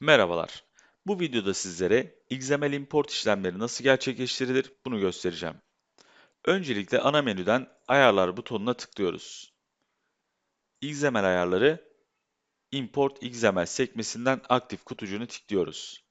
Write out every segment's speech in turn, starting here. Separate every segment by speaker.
Speaker 1: Merhabalar. Bu videoda sizlere XML import işlemleri nasıl gerçekleştirilir bunu göstereceğim. Öncelikle ana menüden Ayarlar butonuna tıklıyoruz. XML ayarları Import XML sekmesinden aktif kutucuğunu tıklıyoruz.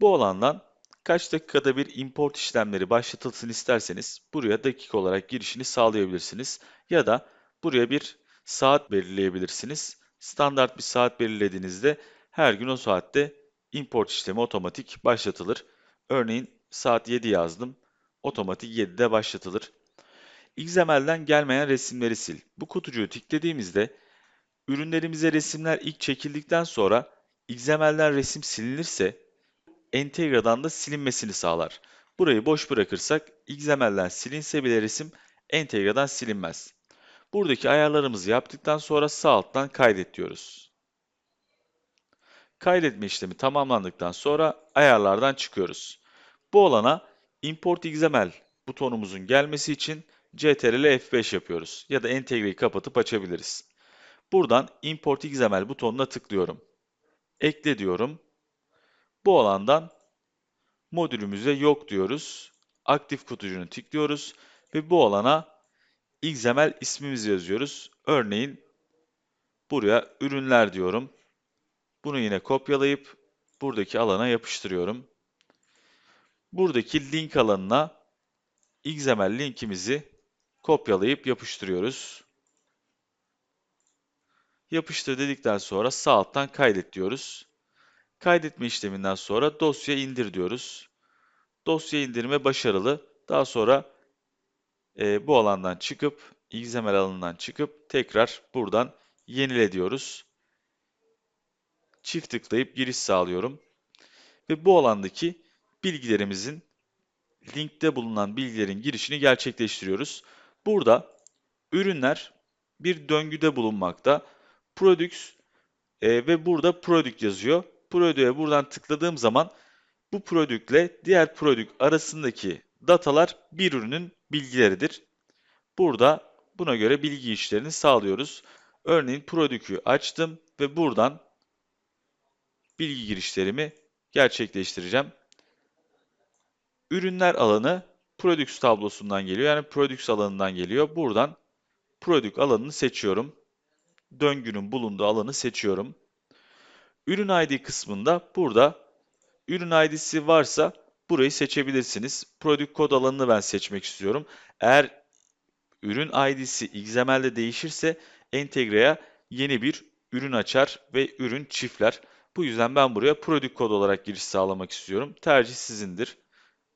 Speaker 1: Bu alandan kaç dakikada bir import işlemleri başlatılsın isterseniz buraya dakika olarak girişini sağlayabilirsiniz ya da buraya bir saat belirleyebilirsiniz. Standart bir saat belirlediğinizde her gün o saatte import işlemi otomatik başlatılır. Örneğin saat 7 yazdım, otomatik 7'de başlatılır. XML'den gelmeyen resimleri sil. Bu kutucuğu tıkladığımızda ürünlerimize resimler ilk çekildikten sonra XML'den resim silinirse Entegra'dan da silinmesini sağlar. Burayı boş bırakırsak XML'den silinse bile resim Entegra'dan silinmez. Buradaki ayarlarımızı yaptıktan sonra sağ alttan kaydet diyoruz. Kaydetme işlemi tamamlandıktan sonra ayarlardan çıkıyoruz. Bu alana Import XML butonumuzun gelmesi için CTRL F5 yapıyoruz ya da entegreyi kapatıp açabiliriz. Buradan Import XML butonuna tıklıyorum. Ekle diyorum. Bu alandan modülümüze yok diyoruz. Aktif kutucuğunu tıklıyoruz ve bu alana XML ismimizi yazıyoruz. Örneğin buraya ürünler diyorum. Bunu yine kopyalayıp buradaki alana yapıştırıyorum. Buradaki link alanına XML linkimizi kopyalayıp yapıştırıyoruz. Yapıştır dedikten sonra sağ alttan kaydet diyoruz. Kaydetme işleminden sonra dosya indir diyoruz. Dosya indirme başarılı. Daha sonra e, bu alandan çıkıp, XML alanından çıkıp tekrar buradan yenile diyoruz. Çift tıklayıp giriş sağlıyorum. Ve bu alandaki bilgilerimizin linkte bulunan bilgilerin girişini gerçekleştiriyoruz. Burada ürünler bir döngüde bulunmakta. Products e, ve burada product yazıyor. Product'e buradan tıkladığım zaman bu product ile diğer product arasındaki datalar bir ürünün bilgileridir. Burada buna göre bilgi işlerini sağlıyoruz. Örneğin product'ü açtım ve buradan bilgi girişlerimi gerçekleştireceğim. Ürünler alanı Products tablosundan geliyor. Yani Products alanından geliyor. Buradan Product alanını seçiyorum. Döngünün bulunduğu alanı seçiyorum. Ürün ID kısmında burada ürün ID'si varsa burayı seçebilirsiniz. Product kod alanını ben seçmek istiyorum. Eğer ürün ID'si XML'de değişirse Entegre'ye yeni bir ürün açar ve ürün çiftler. Bu yüzden ben buraya product kod olarak giriş sağlamak istiyorum. Tercih sizindir.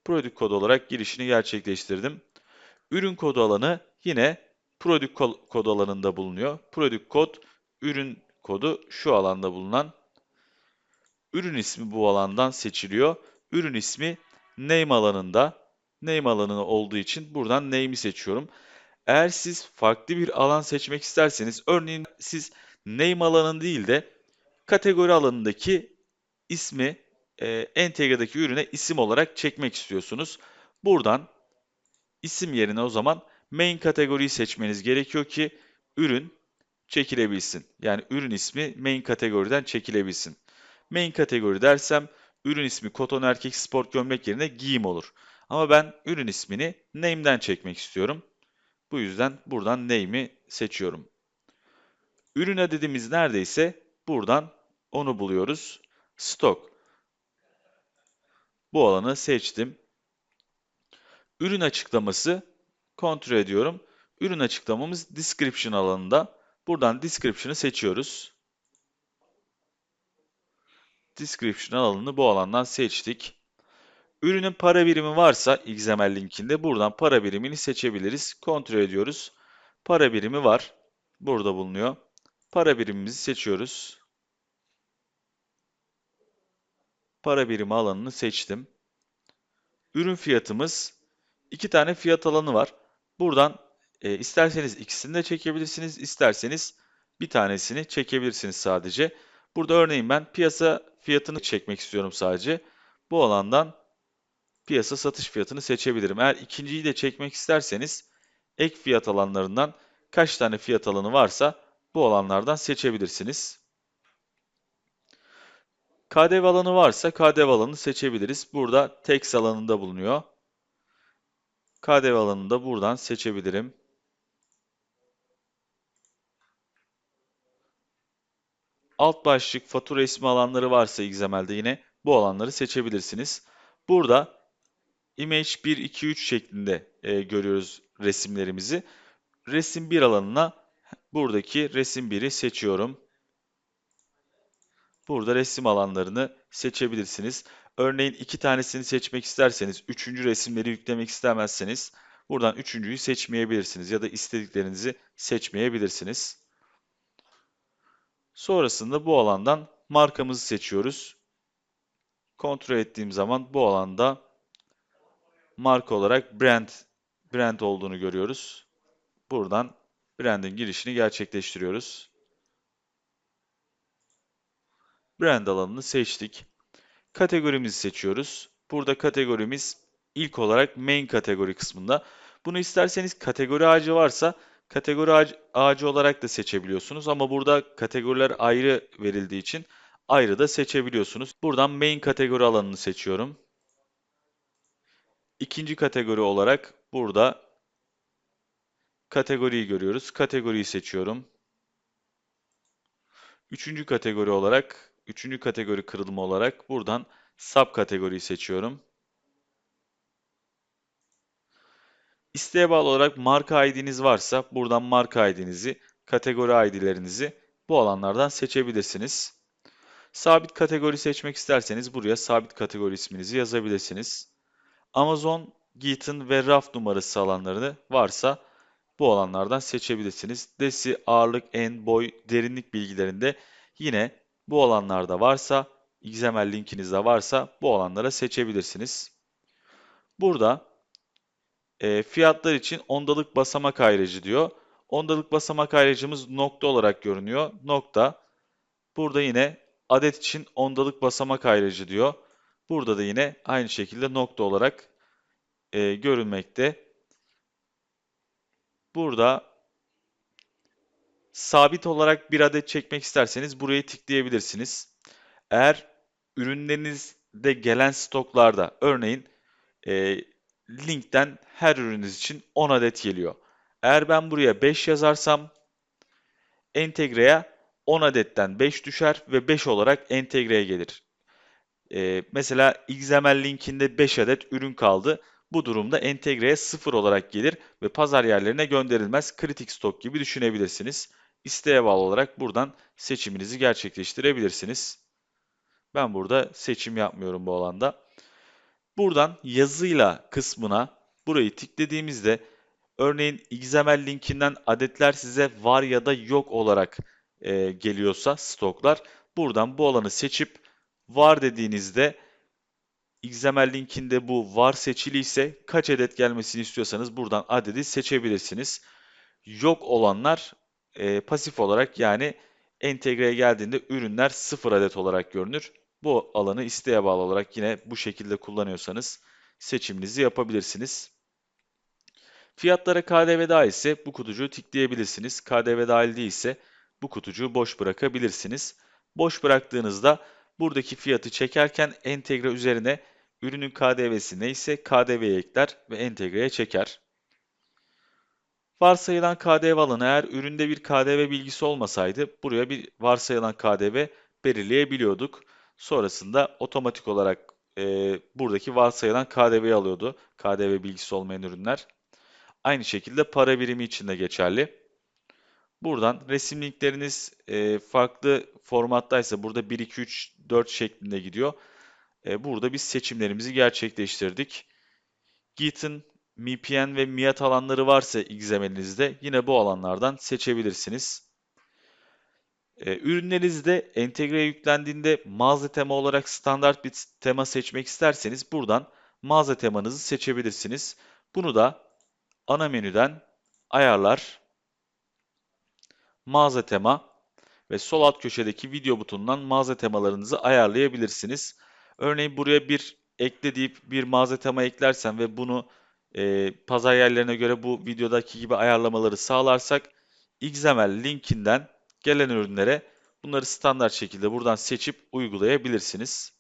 Speaker 1: Product kod olarak girişini gerçekleştirdim. Ürün kodu alanı yine product kod alanında bulunuyor. Product kod, ürün kodu şu alanda bulunan. Ürün ismi bu alandan seçiliyor. Ürün ismi name alanında. Name alanı olduğu için buradan name'i seçiyorum. Eğer siz farklı bir alan seçmek isterseniz, örneğin siz name alanın değil de kategori alanındaki ismi e, entegredeki ürüne isim olarak çekmek istiyorsunuz. Buradan isim yerine o zaman main kategoriyi seçmeniz gerekiyor ki ürün çekilebilsin. Yani ürün ismi main kategoriden çekilebilsin. Main kategori dersem ürün ismi koton erkek sport gömlek yerine giyim olur. Ama ben ürün ismini name'den çekmek istiyorum. Bu yüzden buradan name'i seçiyorum. Ürün adedimiz neredeyse buradan onu buluyoruz. Stock. Bu alanı seçtim. Ürün açıklaması kontrol ediyorum. Ürün açıklamamız description alanında. Buradan description'ı seçiyoruz. Description alanını bu alandan seçtik. Ürünün para birimi varsa XML linkinde buradan para birimini seçebiliriz. Kontrol ediyoruz. Para birimi var. Burada bulunuyor. Para birimimizi seçiyoruz. Para birimi alanını seçtim. Ürün fiyatımız iki tane fiyat alanı var. Buradan e, isterseniz ikisini de çekebilirsiniz, isterseniz bir tanesini çekebilirsiniz sadece. Burada örneğin ben piyasa fiyatını çekmek istiyorum sadece. Bu alandan piyasa satış fiyatını seçebilirim. Eğer ikinciyi de çekmek isterseniz ek fiyat alanlarından kaç tane fiyat alanı varsa bu alanlardan seçebilirsiniz. KDV alanı varsa KDV alanını seçebiliriz. Burada text alanında bulunuyor. KDV alanını da buradan seçebilirim. Alt başlık fatura ismi alanları varsa XML'de yine bu alanları seçebilirsiniz. Burada image 1, 2, 3 şeklinde e, görüyoruz resimlerimizi. Resim 1 alanına buradaki resim 1'i seçiyorum. Burada resim alanlarını seçebilirsiniz. Örneğin iki tanesini seçmek isterseniz, üçüncü resimleri yüklemek istemezseniz buradan üçüncüyü seçmeyebilirsiniz ya da istediklerinizi seçmeyebilirsiniz. Sonrasında bu alandan markamızı seçiyoruz. Kontrol ettiğim zaman bu alanda marka olarak brand brand olduğunu görüyoruz. Buradan brandin girişini gerçekleştiriyoruz. Brand alanını seçtik. Kategorimizi seçiyoruz. Burada kategorimiz ilk olarak main kategori kısmında. Bunu isterseniz kategori ağacı varsa kategori ağacı, ağacı olarak da seçebiliyorsunuz. Ama burada kategoriler ayrı verildiği için ayrı da seçebiliyorsunuz. Buradan main kategori alanını seçiyorum. İkinci kategori olarak burada kategoriyi görüyoruz. Kategoriyi seçiyorum. Üçüncü kategori olarak, üçüncü kategori kırılımı olarak buradan sub kategoriyi seçiyorum. İsteğe bağlı olarak marka ID'niz varsa buradan marka ID'nizi, kategori ID'lerinizi bu alanlardan seçebilirsiniz. Sabit kategori seçmek isterseniz buraya sabit kategori isminizi yazabilirsiniz. Amazon, Git'in ve raf numarası alanlarını varsa bu alanlardan seçebilirsiniz. Desi, ağırlık, en, boy, derinlik bilgilerinde yine bu alanlarda varsa, XML linkiniz de varsa bu alanlara seçebilirsiniz. Burada e, fiyatlar için ondalık basamak ayrıcı diyor. Ondalık basamak ayrıcımız nokta olarak görünüyor. Nokta. Burada yine adet için ondalık basamak ayrıcı diyor. Burada da yine aynı şekilde nokta olarak e, görünmekte. Burada sabit olarak bir adet çekmek isterseniz burayı tıklayabilirsiniz. Eğer ürünlerinizde gelen stoklarda örneğin e, linkten her ürününüz için 10 adet geliyor. Eğer ben buraya 5 yazarsam entegreye 10 adetten 5 düşer ve 5 olarak entegreye gelir. Ee, mesela XML linkinde 5 adet ürün kaldı. Bu durumda entegreye 0 olarak gelir ve pazar yerlerine gönderilmez. Kritik stok gibi düşünebilirsiniz. İsteğe bağlı olarak buradan seçiminizi gerçekleştirebilirsiniz. Ben burada seçim yapmıyorum bu alanda. Buradan yazıyla kısmına burayı tıkladığımızda örneğin XML linkinden adetler size var ya da yok olarak e, geliyorsa stoklar buradan bu alanı seçip var dediğinizde XML linkinde bu var seçiliyse kaç adet gelmesini istiyorsanız buradan adedi seçebilirsiniz. Yok olanlar e, pasif olarak yani entegreye geldiğinde ürünler 0 adet olarak görünür. Bu alanı isteğe bağlı olarak yine bu şekilde kullanıyorsanız seçiminizi yapabilirsiniz. Fiyatlara KDV dahil ise bu kutucuğu tikleyebilirsiniz. KDV dahil değilse bu kutucuğu boş bırakabilirsiniz. Boş bıraktığınızda buradaki fiyatı çekerken entegre üzerine ürünün KDV'si neyse KDV'ye ekler ve entegreye çeker. Varsayılan KDV alanı eğer üründe bir KDV bilgisi olmasaydı buraya bir varsayılan KDV belirleyebiliyorduk. Sonrasında otomatik olarak e, buradaki varsayılan KDV'yi alıyordu. KDV bilgisi olmayan ürünler. Aynı şekilde para birimi için de geçerli. Buradan resim linkleriniz e, farklı formattaysa burada 1, 2, 3, 4 şeklinde gidiyor. E, burada biz seçimlerimizi gerçekleştirdik. Git'in MPN ve MIAT alanları varsa XML'inizde yine bu alanlardan seçebilirsiniz. E, ürünlerinizde entegre yüklendiğinde mağaza tema olarak standart bir tema seçmek isterseniz buradan mağaza temanızı seçebilirsiniz. Bunu da ana menüden ayarlar, mağaza tema ve sol alt köşedeki video butonundan mağaza temalarınızı ayarlayabilirsiniz. Örneğin buraya bir ekle deyip bir mağaza tema eklersen ve bunu e, pazar yerlerine göre bu videodaki gibi ayarlamaları sağlarsak XML linkinden gelen ürünlere Bunları standart şekilde buradan seçip uygulayabilirsiniz.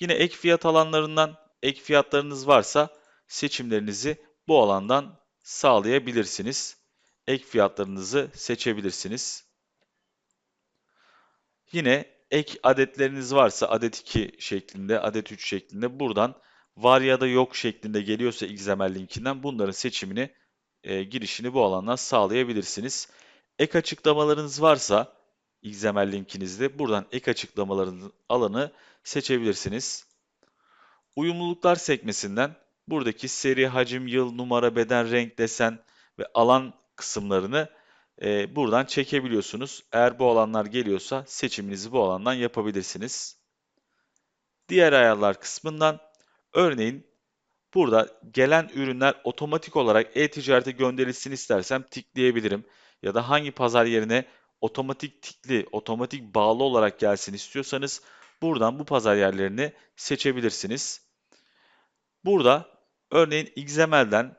Speaker 1: Yine ek fiyat alanlarından ek fiyatlarınız varsa seçimlerinizi bu alandan sağlayabilirsiniz. Ek fiyatlarınızı seçebilirsiniz. Yine ek adetleriniz varsa adet 2 şeklinde, adet 3 şeklinde buradan var ya da yok şeklinde geliyorsa XML linkinden bunların seçimini, e, girişini bu alandan sağlayabilirsiniz. Ek açıklamalarınız varsa XML linkinizde buradan ek açıklamaların alanı seçebilirsiniz. Uyumluluklar sekmesinden buradaki seri, hacim, yıl, numara, beden, renk, desen ve alan kısımlarını e, buradan çekebiliyorsunuz. Eğer bu alanlar geliyorsa seçiminizi bu alandan yapabilirsiniz. Diğer ayarlar kısmından örneğin burada gelen ürünler otomatik olarak e-ticarete gönderilsin istersem tıklayabilirim. Ya da hangi pazar yerine otomatik tikli, otomatik bağlı olarak gelsin istiyorsanız buradan bu pazar yerlerini seçebilirsiniz. Burada örneğin XML'den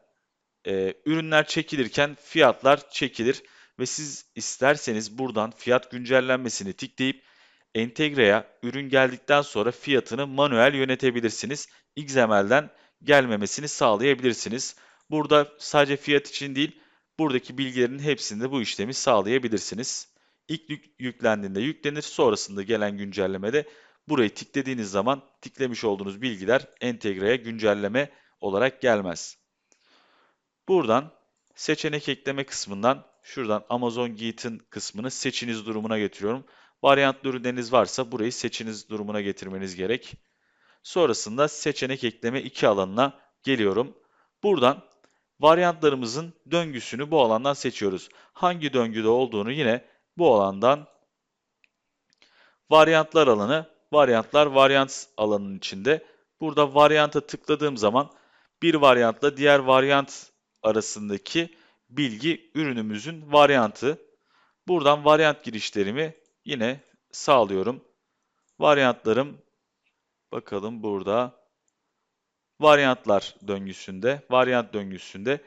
Speaker 1: e, ürünler çekilirken fiyatlar çekilir ve siz isterseniz buradan fiyat güncellenmesini tıklayıp entegreya ürün geldikten sonra fiyatını manuel yönetebilirsiniz. XML'den gelmemesini sağlayabilirsiniz. Burada sadece fiyat için değil, buradaki bilgilerin hepsinde bu işlemi sağlayabilirsiniz. İlk yük, yüklendiğinde yüklenir, sonrasında gelen güncellemede burayı tıkladığınız zaman tıklamış olduğunuz bilgiler entegreye güncelleme olarak gelmez. Buradan seçenek ekleme kısmından şuradan Amazon Git'in kısmını seçiniz durumuna getiriyorum. Varyantlı ürünleriniz varsa burayı seçiniz durumuna getirmeniz gerek. Sonrasında seçenek ekleme 2 alanına geliyorum. Buradan varyantlarımızın döngüsünü bu alandan seçiyoruz. Hangi döngüde olduğunu yine bu alandan varyantlar alanı, varyantlar varyant alanının içinde. Burada varyanta tıkladığım zaman bir varyantla diğer varyant arasındaki bilgi ürünümüzün varyantı. Buradan varyant girişlerimi yine sağlıyorum. Varyantlarım bakalım burada varyantlar döngüsünde, varyant döngüsünde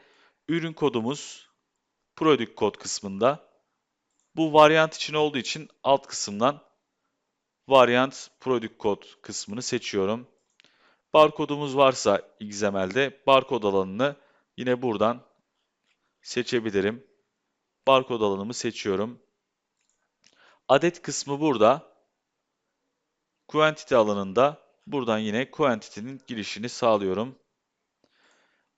Speaker 1: ürün kodumuz product kod kısmında. Bu varyant için olduğu için alt kısımdan varyant product kod kısmını seçiyorum. Barkodumuz varsa XML'de barkod alanını yine buradan seçebilirim. Barkod alanımı seçiyorum. Adet kısmı burada. Quantity alanında buradan yine quantity'nin girişini sağlıyorum.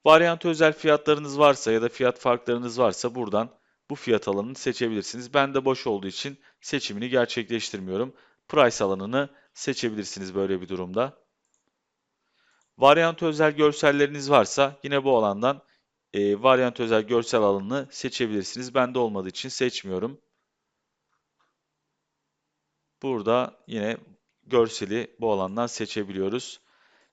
Speaker 1: Varyant özel fiyatlarınız varsa ya da fiyat farklarınız varsa buradan bu fiyat alanını seçebilirsiniz. Ben de boş olduğu için seçimini gerçekleştirmiyorum. Price alanını seçebilirsiniz böyle bir durumda. Varyant özel görselleriniz varsa yine bu alandan e, varyant özel görsel alanını seçebilirsiniz. Bende olmadığı için seçmiyorum. Burada yine görseli bu alandan seçebiliyoruz.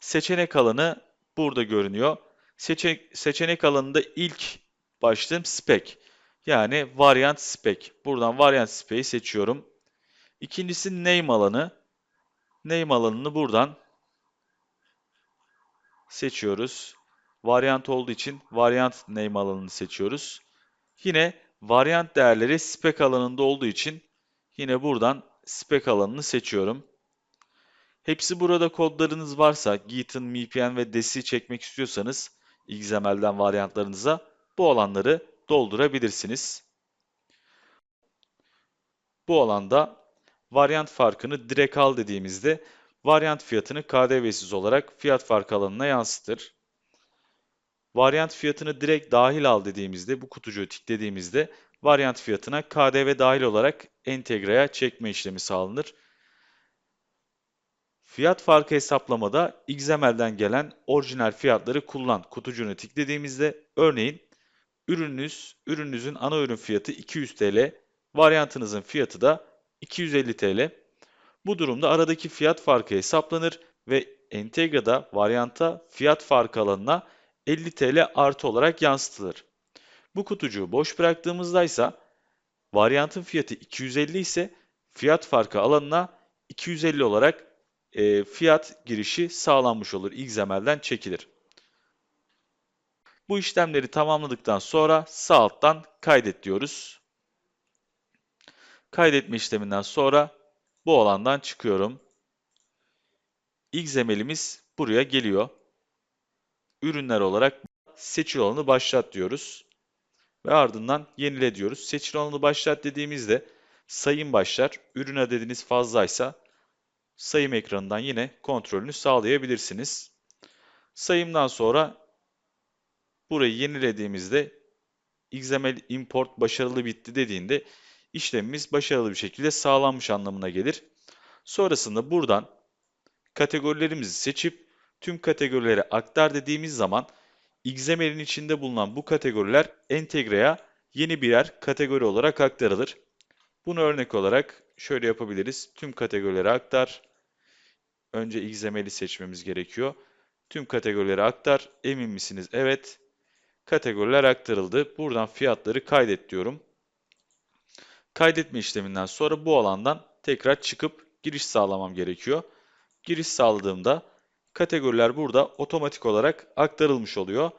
Speaker 1: Seçenek alanı burada görünüyor. Seçe seçenek alanında ilk başlığım spec. Yani variant spec. Buradan variant spec'i seçiyorum. İkincisi name alanı. Name alanını buradan seçiyoruz. Varyant olduğu için variant name alanını seçiyoruz. Yine varyant değerleri spec alanında olduğu için yine buradan spec alanını seçiyorum. Hepsi burada kodlarınız varsa, Git'in, MPN ve DES'i çekmek istiyorsanız XML'den varyantlarınıza bu alanları doldurabilirsiniz. Bu alanda varyant farkını direkt al dediğimizde varyant fiyatını KDV'siz olarak fiyat farkı alanına yansıtır. Varyant fiyatını direkt dahil al dediğimizde, bu kutucuğu tıkladığımızda varyant fiyatına KDV dahil olarak entegreye çekme işlemi sağlanır. Fiyat farkı hesaplamada XML'den gelen orijinal fiyatları kullan kutucuğunu tıkladığımızda örneğin ürününüz, ürününüzün ana ürün fiyatı 200 TL, varyantınızın fiyatı da 250 TL. Bu durumda aradaki fiyat farkı hesaplanır ve Entegra'da varyanta fiyat farkı alanına 50 TL artı olarak yansıtılır. Bu kutucuğu boş bıraktığımızda ise varyantın fiyatı 250 ise fiyat farkı alanına 250 olarak e, fiyat girişi sağlanmış olur. XML'den çekilir. Bu işlemleri tamamladıktan sonra sağ alttan kaydet diyoruz. Kaydetme işleminden sonra bu alandan çıkıyorum. XML'imiz buraya geliyor. Ürünler olarak seçil alanı başlat diyoruz. Ve ardından yenile diyoruz. Seçil alanı başlat dediğimizde sayım başlar. Ürün adediniz fazlaysa sayım ekranından yine kontrolünü sağlayabilirsiniz. Sayımdan sonra burayı yenilediğimizde XML import başarılı bitti dediğinde işlemimiz başarılı bir şekilde sağlanmış anlamına gelir. Sonrasında buradan kategorilerimizi seçip tüm kategorilere aktar dediğimiz zaman XML'in içinde bulunan bu kategoriler entegreya yeni birer kategori olarak aktarılır. Bunu örnek olarak şöyle yapabiliriz. Tüm kategorilere aktar. Önce XML'i seçmemiz gerekiyor. Tüm kategorilere aktar. Emin misiniz? Evet. Kategoriler aktarıldı. Buradan fiyatları kaydet diyorum. Kaydetme işleminden sonra bu alandan tekrar çıkıp giriş sağlamam gerekiyor. Giriş sağladığımda kategoriler burada otomatik olarak aktarılmış oluyor.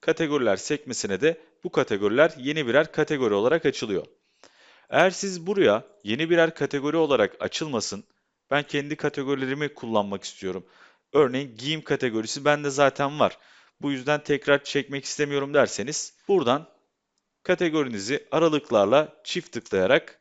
Speaker 1: Kategoriler sekmesine de bu kategoriler yeni birer kategori olarak açılıyor. Eğer siz buraya yeni birer kategori olarak açılmasın, ben kendi kategorilerimi kullanmak istiyorum. Örneğin giyim kategorisi bende zaten var. Bu yüzden tekrar çekmek istemiyorum derseniz buradan kategorinizi aralıklarla çift tıklayarak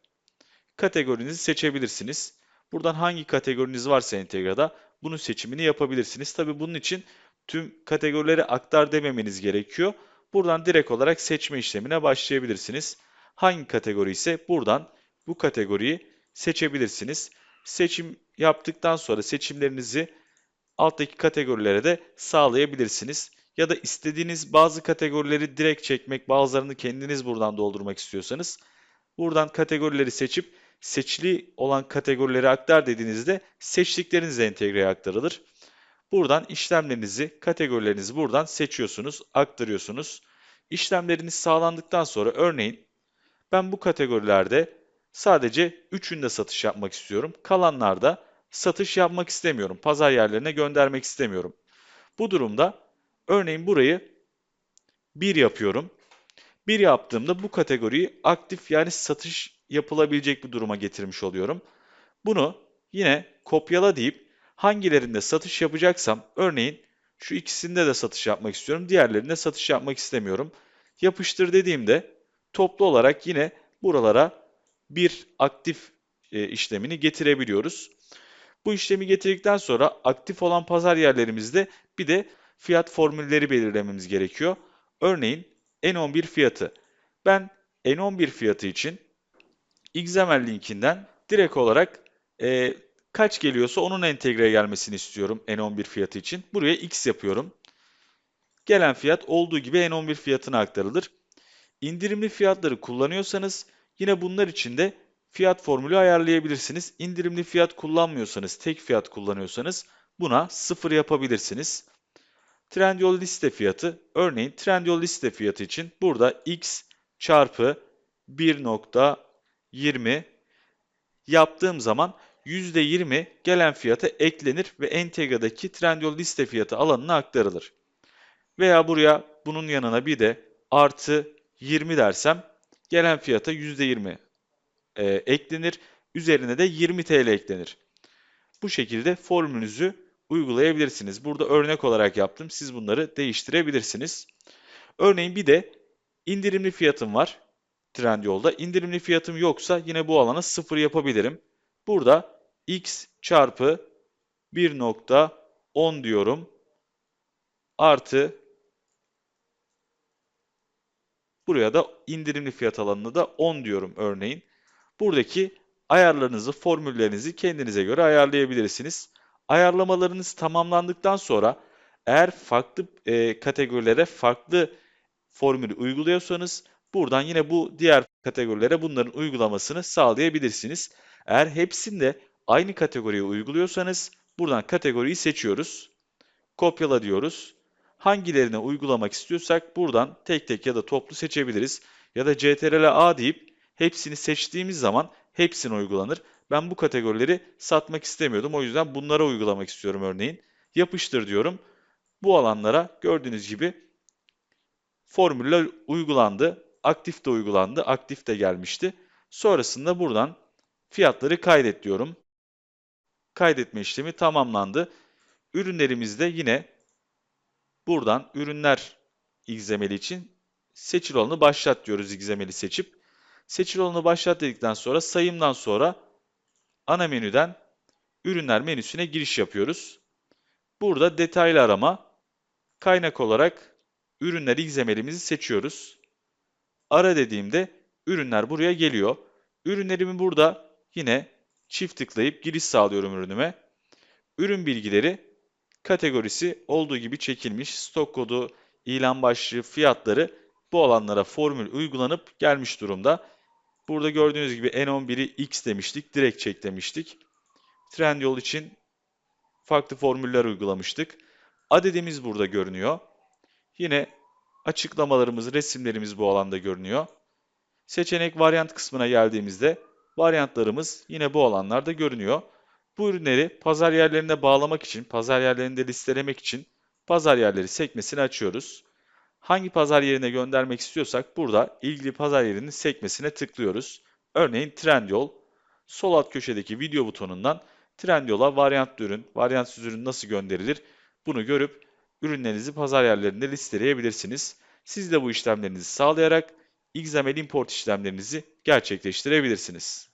Speaker 1: kategorinizi seçebilirsiniz. Buradan hangi kategoriniz varsa Entegra'da bunun seçimini yapabilirsiniz. Tabi bunun için tüm kategorileri aktar dememeniz gerekiyor. Buradan direkt olarak seçme işlemine başlayabilirsiniz. Hangi kategori ise buradan bu kategoriyi seçebilirsiniz. Seçim yaptıktan sonra seçimlerinizi alttaki kategorilere de sağlayabilirsiniz. Ya da istediğiniz bazı kategorileri direkt çekmek, bazılarını kendiniz buradan doldurmak istiyorsanız buradan kategorileri seçip seçili olan kategorileri aktar dediğinizde seçtikleriniz entegreye aktarılır. Buradan işlemlerinizi, kategorilerinizi buradan seçiyorsunuz, aktarıyorsunuz. İşlemleriniz sağlandıktan sonra örneğin ben bu kategorilerde sadece üçünde satış yapmak istiyorum. Kalanlarda satış yapmak istemiyorum. Pazar yerlerine göndermek istemiyorum. Bu durumda örneğin burayı 1 yapıyorum. 1 yaptığımda bu kategoriyi aktif yani satış yapılabilecek bir duruma getirmiş oluyorum. Bunu yine kopyala deyip hangilerinde satış yapacaksam örneğin şu ikisinde de satış yapmak istiyorum. Diğerlerinde satış yapmak istemiyorum. Yapıştır dediğimde toplu olarak yine buralara bir aktif e, işlemini getirebiliyoruz. Bu işlemi getirdikten sonra aktif olan pazar yerlerimizde bir de fiyat formülleri belirlememiz gerekiyor. Örneğin N11 fiyatı. Ben N11 fiyatı için XML linkinden direkt olarak e, kaç geliyorsa onun entegre gelmesini istiyorum N11 fiyatı için. Buraya X yapıyorum. Gelen fiyat olduğu gibi N11 fiyatına aktarılır. İndirimli fiyatları kullanıyorsanız yine bunlar için de fiyat formülü ayarlayabilirsiniz. İndirimli fiyat kullanmıyorsanız, tek fiyat kullanıyorsanız buna 0 yapabilirsiniz. Trendyol liste fiyatı, örneğin Trendyol liste fiyatı için burada x çarpı 1.20 yaptığım zaman %20 gelen fiyata eklenir ve Entegra'daki Trendyol liste fiyatı alanına aktarılır. Veya buraya bunun yanına bir de artı 20 dersem gelen fiyata %20 e, eklenir. Üzerine de 20 TL eklenir. Bu şekilde formülünüzü uygulayabilirsiniz. Burada örnek olarak yaptım. Siz bunları değiştirebilirsiniz. Örneğin bir de indirimli fiyatım var Trendyol'da. İndirimli fiyatım yoksa yine bu alana 0 yapabilirim. Burada x çarpı 1.10 diyorum. Artı buraya da indirimli fiyat alanını da 10 diyorum örneğin. Buradaki ayarlarınızı, formüllerinizi kendinize göre ayarlayabilirsiniz. Ayarlamalarınız tamamlandıktan sonra eğer farklı e, kategorilere farklı formülü uyguluyorsanız buradan yine bu diğer kategorilere bunların uygulamasını sağlayabilirsiniz. Eğer hepsinde aynı kategoriyi uyguluyorsanız buradan kategoriyi seçiyoruz. Kopyala diyoruz. Hangilerine uygulamak istiyorsak buradan tek tek ya da toplu seçebiliriz. Ya da CTRL A deyip hepsini seçtiğimiz zaman hepsine uygulanır. Ben bu kategorileri satmak istemiyordum. O yüzden bunlara uygulamak istiyorum örneğin. Yapıştır diyorum. Bu alanlara gördüğünüz gibi formüller uygulandı. Aktif de uygulandı. Aktif de gelmişti. Sonrasında buradan fiyatları kaydet diyorum. Kaydetme işlemi tamamlandı. Ürünlerimizde yine buradan ürünler XML için seçil olanı başlat diyoruz XML'i seçip. Seçil olanı başlat dedikten sonra sayımdan sonra ana menüden ürünler menüsüne giriş yapıyoruz. Burada detaylı arama, kaynak olarak ürünler XML'imizi seçiyoruz. Ara dediğimde ürünler buraya geliyor. Ürünlerimi burada yine çift tıklayıp giriş sağlıyorum ürünüme. Ürün bilgileri kategorisi olduğu gibi çekilmiş. Stok kodu, ilan başlığı, fiyatları bu alanlara formül uygulanıp gelmiş durumda. Burada gördüğünüz gibi N11'i X demiştik, direkt çek demiştik. Trendyol için farklı formüller uygulamıştık. Adedimiz burada görünüyor. Yine açıklamalarımız, resimlerimiz bu alanda görünüyor. Seçenek varyant kısmına geldiğimizde varyantlarımız yine bu alanlarda görünüyor. Bu ürünleri pazar yerlerine bağlamak için, pazar yerlerinde listelemek için pazar yerleri sekmesini açıyoruz. Hangi pazar yerine göndermek istiyorsak burada ilgili pazar yerinin sekmesine tıklıyoruz. Örneğin Trendyol, sol alt köşedeki video butonundan Trendyol'a varyant ürün, varyantsız ürün nasıl gönderilir bunu görüp ürünlerinizi pazar yerlerinde listeleyebilirsiniz. Siz de bu işlemlerinizi sağlayarak XML import işlemlerinizi gerçekleştirebilirsiniz.